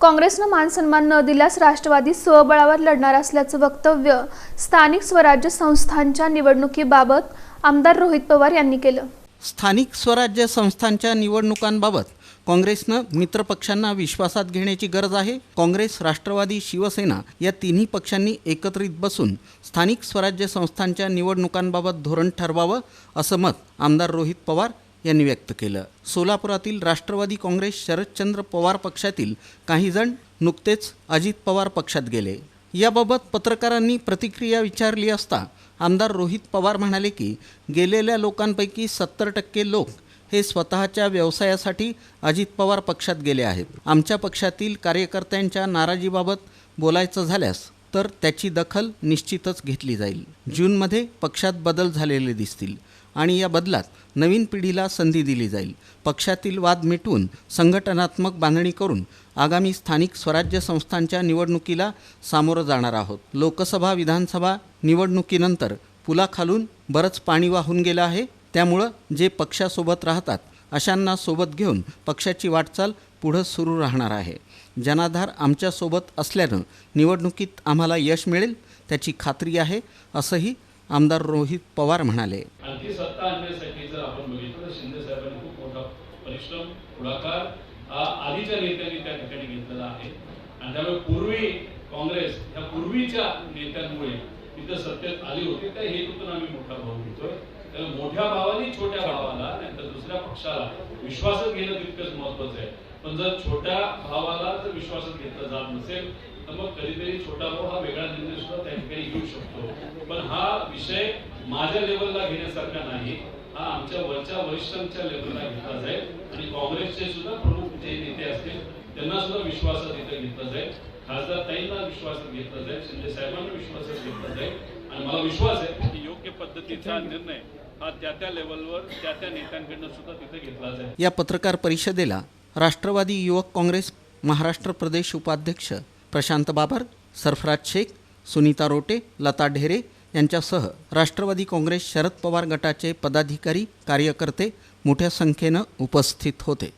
काँग्रेसनं मानसन्मान न दिल्यास राष्ट्रवादी स्वबळावर लढणार असल्याचं वक्तव्य स्थानिक स्वराज्य संस्थांच्या निवडणुकीबाबत आमदार रोहित पवार यांनी केलं. स्थानिक स्वराज्य संस्थांच्या निवडणुकांबाबत काँग्रेसनं मित्रपक्षांना विश्वासात घेण्याची गरज आहे. काँग्रेस राष्ट्रवादी शिवसेना या तिन्ही पक्षांनी एकत्रित बसून स्थानिक स्वराज्य संस्थांच्या निवडणुकांबाबत धोरण ठरवावं असं मत आमदार रोहित पवार यांनी व्यक्त केलं. सोलापुरातील राष्ट्रवादी काँग्रेस शरदचंद्र पवार पक्षातील काही जण नुकतेच अजित पवार पक्षात गेले. याबाबत पत्रकारांनी प्रतिक्रिया विचारली असता आमदार रोहित पवार म्हणाले की गेलेल्या लोकांपैकी सत्तर टक्के लोक हे स्वतःच्या व्यवसायासाठी अजित पवार पक्षात गेले आहेत. आमच्या पक्षातील कार्यकर्त्यांच्या नाराजीबाबत बोलायचं झाल्यास तर त्याची दखल निश्चितच घेतली जाईल. जूनमध्ये पक्षात बदल झालेले दिसतील. आणि या बदलात नवीन पिढीला संधी दिली जाईल. पक्षातील वाद मिटवून संघटनात्मक बांधणी करून आगामी स्थानिक स्वराज्य संस्थांच्या निवडणुकीला सामोरं जाणार आहोत. लोकसभा विधानसभा निवडणुकीनंतर पुलाखालून बरंच पाणी वाहून गेलं आहे. त्यामुळं जे पक्षासोबत राहतात अशांना सोबत घेऊन पक्षाची वाटचाल पुढं सुरू राहणार आहे. जनाधार आमच्यासोबत असल्यानं निवडणुकीत आम्हाला यश मिळेल त्याची खात्री आहे असंही आमदार रोहित पवार म्हणाले. आणखी सत्ता आणण्यासाठी जर आपण बघितलं तर शिंदे साहेबांनी खूप मोठा परिश्रम पुढाकार आधीच्या नेत्यांनी त्या ठिकाणी घेतलेला आहे. आणि त्यामुळे पूर्वी काँग्रेस पूर्वीच्या नेत्यांमुळे तिथं सत्तेत आली होती. त्या हेतूतून आम्ही मोठा भाव घेतोय. त्यामुळे मोठ्या भावाने छोट्या भावाला नाहीतर दुसऱ्या पक्षाला विश्वासात घेणं तितकंच महत्वाचं आहे. पण जर छोट्या भावाला जर विश्वासात घेतलं जात नसेल. तर मग कधीतरी छोटा भाऊ हा वेगळा निर्णय सुद्धा त्या ठिकाणी घेऊ शकतो. पण हा विषय माझ्या लेवलला घेण्यासारखा नाही. हा आमच्या वरच्या वरिष्ठांच्या लेवलला घेतला जाईल आणि काँग्रेसचे सुद्धा प्रमुख जे नेते असतील त्यांना सुद्धा विश्वासात इथं घेतलं जाईल. खासदार ताईंना विश्वासात घेतलं जाईल शिंदे साहेबांना विश्वासात घेतलं जाईल. आणि मला विश्वास आहे की योग्य पद्धतीचा निर्णय हा त्या त्या लेवलवर त्या त्या नेत्यांकडनं सुद्धा तिथे घेतला जाईल. या पत्रकार परिषदेला राष्ट्रवादी युवक काँग्रेस महाराष्ट्र प्रदेश उपाध्यक्ष प्रशांत बाबर सरफराज शेख सुनीता रोटे लता ढेरे यांच्यासह राष्ट्रवादी काँग्रेस शरद पवार गटाचे पदाधिकारी कार्यकर्ते मोठ्या संख्येनं उपस्थित होते.